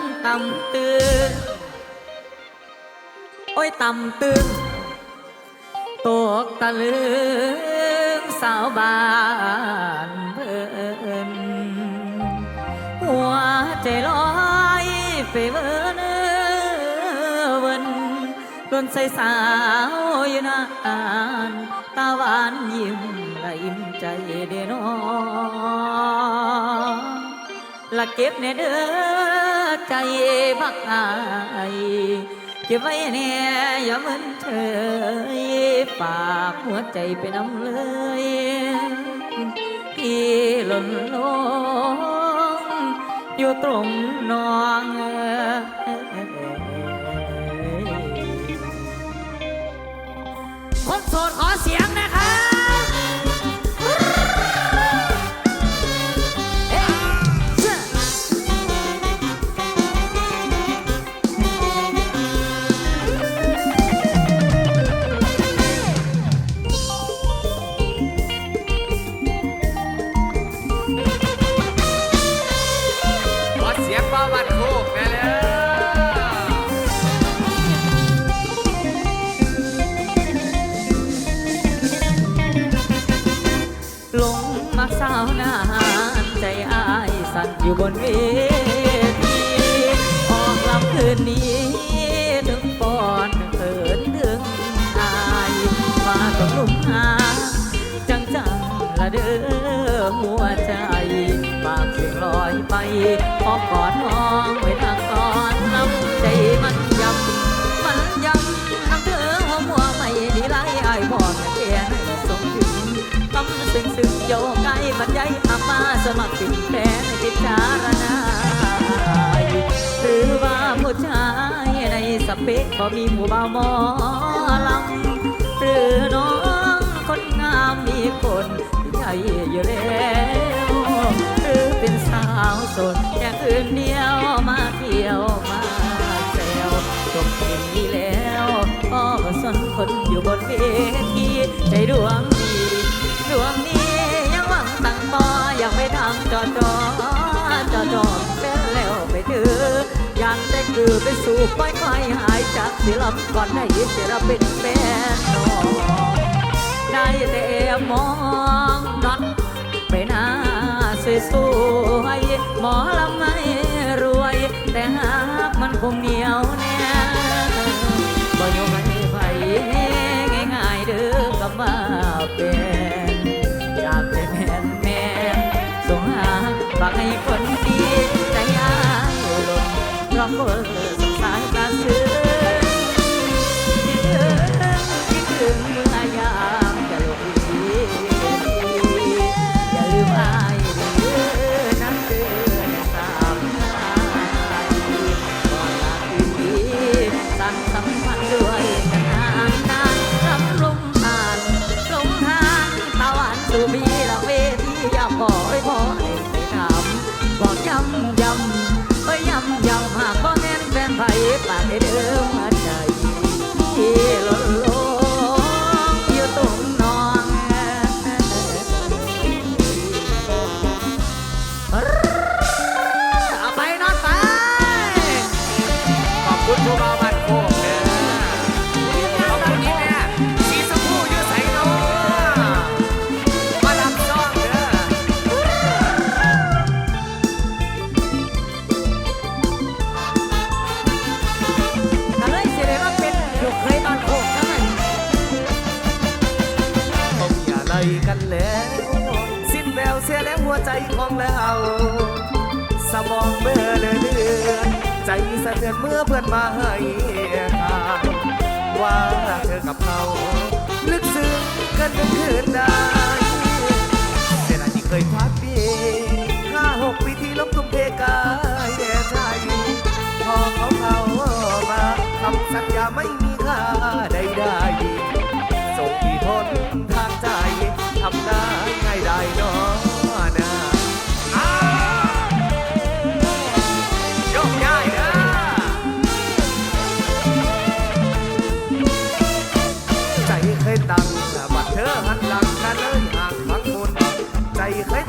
ันต่ำตื้นโอ้ยต่ำตื้นตกตะลึงสาวบ้านเพิ่นหัวใจลอยไปเวินเวินโดนใส่สาวอยู่นานตาหวานยิ้มละอิ่มใจเดนอละเก็บในเด้อ ใจบักอายเก็บไว้แน่อย่าเหมือนเธอฝากหัวใจไปน้ำเลยพี่หล่นลงอยู่ตรงนองคนโสดขอเสียงนะ วนานใจอายสั่นอยู่บนเวทีออกลำคืนนี้ถึงปอนเขินถึงอายมาตกลุมหาจังจังๆละเด้อหัวใจปากเสียงลอยไปพอกอดน้อง เปคบ่มีหมู่บ่าวหมอลำหรือน้องคนงามมีคนที่ใจอยู่แล้วหรือเป็นสาวโสดแค่คืนเดียวมาเที่ยวมาแซวจบที่นี้แล้วพ่อก็สนคนอยู่บนเวทีใจดวงดีดวงนี้ยังหวังตั้งบ่อยากไปทำจอจอจอจอเป็นแล้วไปถืออากได้คือไปสู่ค่อยๆหายจากสิลำก่อนได้ยินเสียงเราเป็นแฟนน้องได้แต่มองนอนไปหน้าสวยๆหมอลำไม่รวย แต่หากมันคงเหนียวำยำเอ้ยำยำหากบ่แม่นแฟนไผปากให้เดิมาใจที่ล่น วเสียแล้วหัวใจของเราสมองเมื่อเลือนใจสะเทือนเมื่อเพื่อนมาให้ข่าวว่าเธอกับเขาลึกซึ้งกันจนคืนได้เสียดาที่เคยพักดีห้าหกปีที่ล้มทุ่มเทกายแด่ใจพอเขาเข้ามาคำสัญญาไม่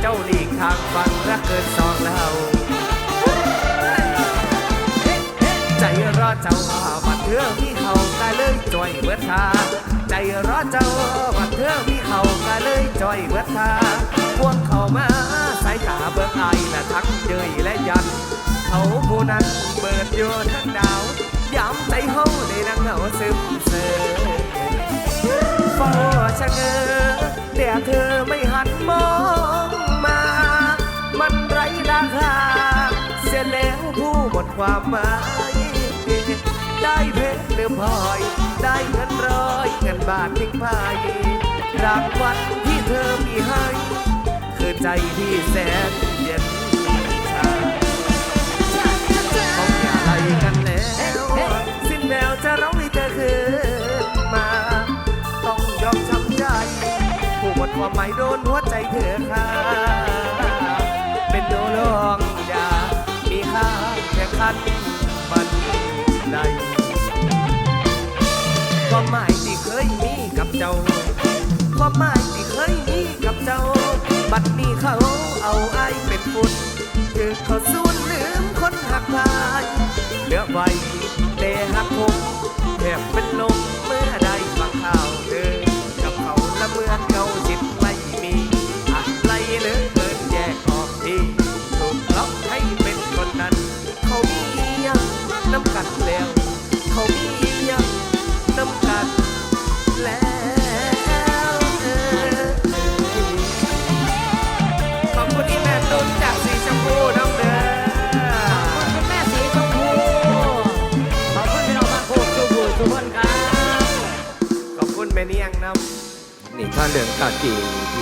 เจ้าหลีกทางฟังรักเกินสองแล้วใจรอเจ้าบัดเทือมีเขากาเลยจ่อยเบิดทาใจรอเจ้าบัดเทือมีเขากาเลยจ่อยเบิดทาพวกเขามาสายตาเบิกอและทั้งเจยและยัน เขาผู้นั้นเปิดโยทั้งดาวย้ำใจเฮาในนังเหงาซึมเสยเฝ้าชะเง้อแต่เธอไม่หันมอง คาเสียแล้วผู้หมดความหมายได้เพชรหรือพลอย ได้เงินร้อยเงินบาททิ้งพายรางวัลที่เธอมีให้ คือใจที่แสนเย็นชาเขาอย่าอะไรกันแล้วสิ้นแววจะร้องให้เธอคืนมา ต้องยอมช้ำใจ ผู้หมดความหมายโดนหัวใจเธอค่ะ ความหมายที่เคยมีกับเจ้า บัดนี้เขาเอาไอ้ายเป็นฝุ่นคือเขา ครับข